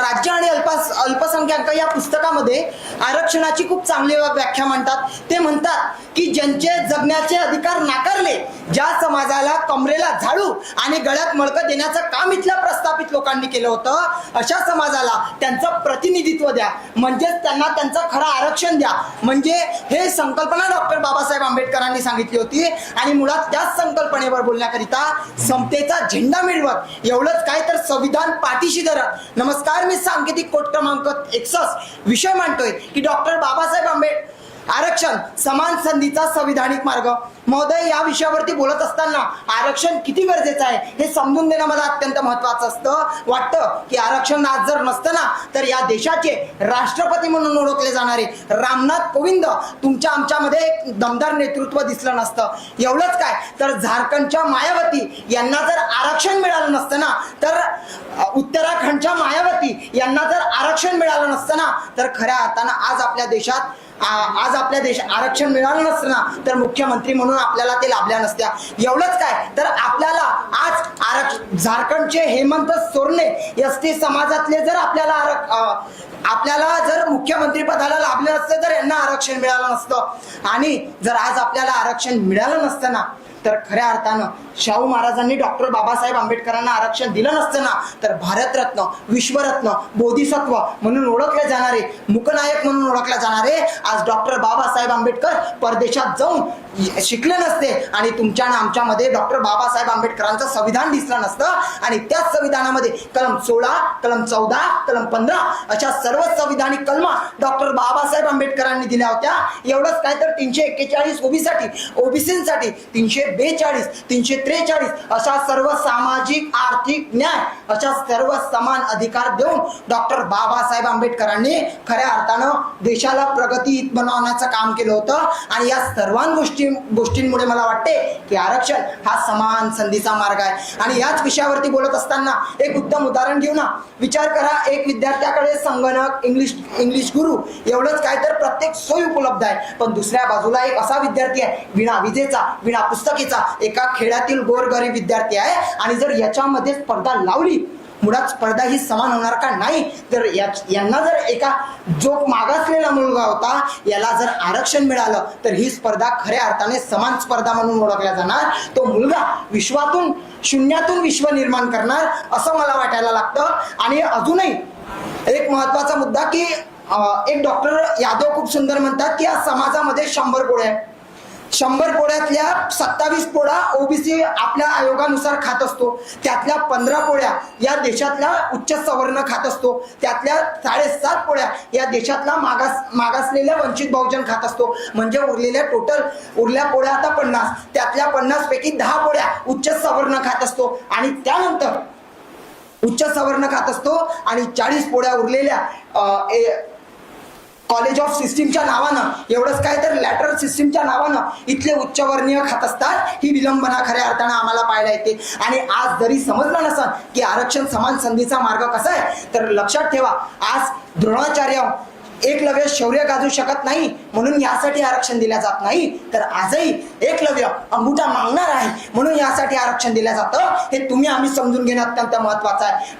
राज्य आणि अल्पस अल्पसंख्याक या पुस्तकामध्ये आरक्षणाची खूप चांगली व्याख्या म्हणतात. ते म्हणतात की ज्यांचे जगण्याचे अधिकार नाकारले ज्या समाजाला कमरेला झाडू आणि गळ्यात मळकं देण्याचं काम इथल्या प्रस्थापित लोकांनी केलं होतं अशा समाजाला त्यांचं प्रतिनिधित्व द्या. म्हणजेच त्यांना त्यांचं खरं आरक्षण द्या. म्हणजे हे संकल्पना डॉक्टर बाबासाहेब आंबेडकरांनी सांगितली होती आणि मुळात त्याच संकल्पनेवर बोलण्याकरिता समतेचा झेंडा मिळवत एवढंच काय तर संविधान पाठीशी धरत. नमस्कार मी सांकेतिक कोट क्रमांक एकसष्ट. विषय मांडतोय की डॉक्टर बाबासाहेब आंबेड आरक्षण समान संधीचा संविधानिक मार्ग. महोदय या विषयावरती बोलत असताना आरक्षण किती गरजेचं आहे हे समजून देणं मला अत्यंत महत्वाचं असतं. वाटतं की आरक्षण आज जर नसतं ना तर या देशाचे राष्ट्रपती म्हणून ओळखले जाणारे रामनाथ कोविंद तुमच्या आमच्यामध्ये एक दमदार नेतृत्व दिसलं नसतं. एवढंच काय तर झारखंडच्या मायावती यांना जर आरक्षण मिळालं नसतं ना तर उत्तराखंडच्या मायावती यांना जर आरक्षण मिळालं नसतं ना तर खऱ्या अर्थानं आज आपल्या देशात आज आपल्या देश आरक्षण मिळालं नसतं ना तर मुख्यमंत्री म्हणून आपल्याला ते लाभल्या नसत्या. एवढंच काय तर आपल्याला आज आरक्षण झारखंडचे हेमंत सोरणे एस टी समाजातले जर आपल्याला आरक आपल्याला जर मुख्यमंत्री पदाला लाभले नसते तर यांना आरक्षण मिळालं नसतं. आणि जर आज आपल्याला आरक्षण मिळालं नसतं ना तर खऱ्या अर्थानं शाहू महाराजांनी डॉक्टर बाबासाहेब आंबेडकरांना आरक्षण दिलं नसतं ना तर भारतरत्न विश्वरत्न बोधिसत्व म्हणून ओळखले जाणारे मुकनायक म्हणून ओळखले जाणारे आज डॉक्टर बाबासाहेब आंबेडकर परदेशात जाऊन शिकले नसते आणि तुमच्या आणि आमच्यामध्ये डॉक्टर बाबासाहेब आंबेडकरांचं संविधान दिसलं नसतं. आणि त्याच संविधानामध्ये कलम सोळा कलम चौदा कलम पंधरा अशा सर्व संविधानिक कलमा डॉक्टर बाबासाहेब आंबेडकरांनी दिल्या होत्या. एवढंच काय तर तीनशे एक्केचाळीस ओबीसाठी ओबीसीसाठी तीनशे बेचाळीस तीनशे त्रेचाळीस अशा सर्व सामाजिक आर्थिक न्याय अशा सर्व समान अधिकार देऊन डॉक्टर बाबासाहेब आंबेडकरांनी खऱ्या अर्थानं देशाला प्रगतीत बनवण्याचं काम केलं होतं. आणि या सर्वां गोष्टी गोष्टींमुळे मला वाटते की आरक्षण हा समान संधीचा मार्ग आहे. आणि याच विषयावरती बोलत असताना एक उत्तम उदाहरण घेऊ ना. विचार करा एक विद्यार्थ्याकडे संगणक इंग्लिश इंग्लिश गुरु एवढंच काय तर प्रत्येक सोयी उपलब्ध आहे. पण दुसऱ्या बाजूला एक असा विद्यार्थी आहे विना विजेचा विना पुस्तकीचा एका खेड्यातील गोरगरीब विद्यार्थी आहे. आणि जर याच्यामध्ये स्पर्धा लावली मुळात स्पर्धा ही समान होणार का नाही? तर या- यांना जर एका जो मागासलेला मुलगा होता याला जर आरक्षण मिळालं तर ही स्पर्धा खऱ्या अर्थाने समान स्पर्धा म्हणून ओळखल्या जाणार. तो मुलगा विश्वातून शून्यातून विश्व निर्माण करणार असं मला वाटायला लागतं. आणि अजूनही एक महत्त्वाचा मुद्दा की एक डॉक्टर यादव खूप सुंदर म्हणतात की या समाजामध्ये शंभर पोळे आहेत. शंभर पोळ्यातल्या सत्तावीस पोळ्या ओबीसी आपल्या आयोगानुसार खात असतो. त्यातल्या पंधरा पोळ्या या देशातल्या उच्च सवर्ण खात असतो. त्यातल्या साडेसात पोळ्या या देशातला मागास मागासलेल्या वंचित बहुजन खात असतो. म्हणजे उरलेल्या टोटल उरल्या पोळ्या आता पन्नास त्यातल्या पन्नास पैकी दहा पोळ्या उच्च सवर्ण खात असतो. आणि त्यानंतर उच्च सवर्ण खात असतो आणि चाळीस पोळ्या उरलेल्या ए- कॉलेज ऑफ सिस्टीमच्या नावानं एवढंच काय तर लॅटरल सिस्टीमच्या नावानं इथले उच्चवर्णीय खात असतात. ही विलंबना खऱ्या अर्थानं आम्हाला पाहायला येते. आणि आज जरी समजलं नसन की आरक्षण समान संधीचा मार्ग कसा आहे तर लक्षात ठेवा आज द्रोणाचार्य एकलव्य शौर्य गाजू शकत नाही म्हणून यासाठी आरक्षण दिल्या जात नाही. तर आजही एकलव्य अंगुठा मागणार आहे म्हणून यासाठी आरक्षण दिलं जातं. हे तुम्ही आम्ही समजून घेणं अत्यंत महत्वाचं आहे.